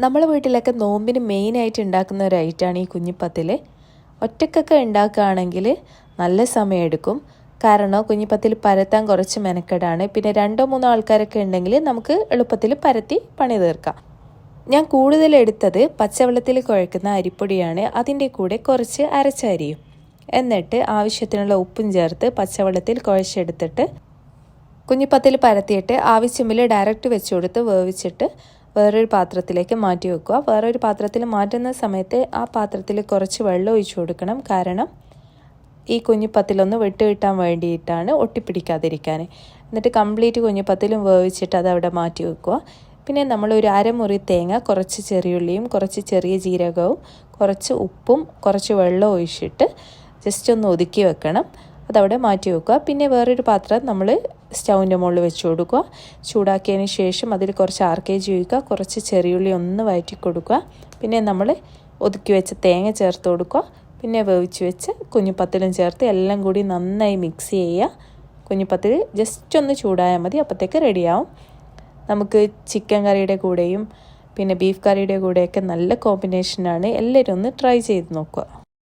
നമ്മളെ വീട്ടിലൊക്കെ നോമ്പിന് മെയിനായിട്ട് ഉണ്ടാക്കുന്ന ഒരു ഐറ്റമാണ് ഈ കുഞ്ഞിപ്പത്തിൽ ഒറ്റക്കൊക്കെ ഉണ്ടാക്കുകയാണെങ്കിൽ നല്ല സമയമെടുക്കും കാരണം കുഞ്ഞിപ്പത്തിൽ പരത്താൻ കുറച്ച് മെനക്കെടാണ്. പിന്നെ രണ്ടോ മൂന്നോ ആൾക്കാരൊക്കെ ഉണ്ടെങ്കിൽ നമുക്ക് എളുപ്പത്തിൽ പരത്തി പണി തീർക്കാം. ഞാൻ കൂടുതൽ എടുത്തത് പച്ചവെള്ളത്തിൽ കുഴക്കുന്ന അരിപ്പൊടിയാണ്. അതിന്റെ കൂടെ കുറച്ച് അരച്ചരിയും. എന്നിട്ട് ആവശ്യത്തിനുള്ള ഉപ്പും ചേർത്ത് പച്ചവെള്ളത്തിൽ കുഴച്ചെടുത്തിട്ട് കുഞ്ഞിപ്പത്തിൽ പരത്തിയിട്ട് ആവശ്യമില്ല ഡയറക്റ്റ് വെച്ച് കൊടുത്ത് വേവിച്ചിട്ട് വേറൊരു പാത്രത്തിലേക്ക് മാറ്റി വെക്കുക. വേറൊരു പാത്രത്തിൽ മാറ്റുന്ന സമയത്ത് ആ പാത്രത്തിൽ കുറച്ച് വെള്ളം ഒഴിച്ചു കൊടുക്കണം. കാരണം ഈ കുഞ്ഞിപ്പത്തിലൊന്ന് വെട്ട് കിട്ടാൻ വേണ്ടിയിട്ടാണ് ഒട്ടിപ്പിടിക്കാതിരിക്കാൻ. എന്നിട്ട് കംപ്ലീറ്റ് കുഞ്ഞിപ്പത്തിലും വേവിച്ചിട്ട് അത് അവിടെ മാറ്റി വെക്കുക. പിന്നെ നമ്മൾ ഒരു അരമുറി തേങ്ങ കുറച്ച് ചെറിയുള്ളിയും കുറച്ച് ചെറിയ ജീരകവും കുറച്ച് ഉപ്പും കുറച്ച് വെള്ളം ഒഴിച്ചിട്ട് ജസ്റ്റ് ഒന്ന് ഒതുക്കി വെക്കണം. അതവിടെ മാറ്റി വെക്കുക. പിന്നെ വേറൊരു പാത്രം നമ്മൾ സ്റ്റൗവിന്റെ മുകളിൽ വെച്ച് കൊടുക്കുക. ചൂടാക്കിയതിന് ശേഷം അതിൽ കുറച്ച് ആർ കെ ജി ഒഴിക്കുക. കുറച്ച് ചെറിയുള്ളി ഒന്ന് വഴറ്റി കൊടുക്കുക. പിന്നെ നമ്മൾ ഒതുക്കി വെച്ച തേങ്ങ ചേർത്ത് കൊടുക്കുക. പിന്നെ വേവിച്ച് വെച്ച് കുഞ്ഞിപ്പത്തിലും ചേർത്ത് എല്ലാം കൂടി നന്നായി മിക്സ് ചെയ്യുക. കുഞ്ഞിപ്പത്തിൽ ജസ്റ്റ് ഒന്ന് ചൂടായാൽ മതി. അപ്പോഴത്തേക്ക് റെഡിയാവും നമുക്ക് ചിക്കൻ കറിയുടെ കൂടെയും പിന്നെ ബീഫ് കറിയുടെ കൂടെയൊക്കെ നല്ല കോമ്പിനേഷനാണ് എല്ലാവരും ഒന്ന് ട്രൈ ചെയ്ത് നോക്കുക.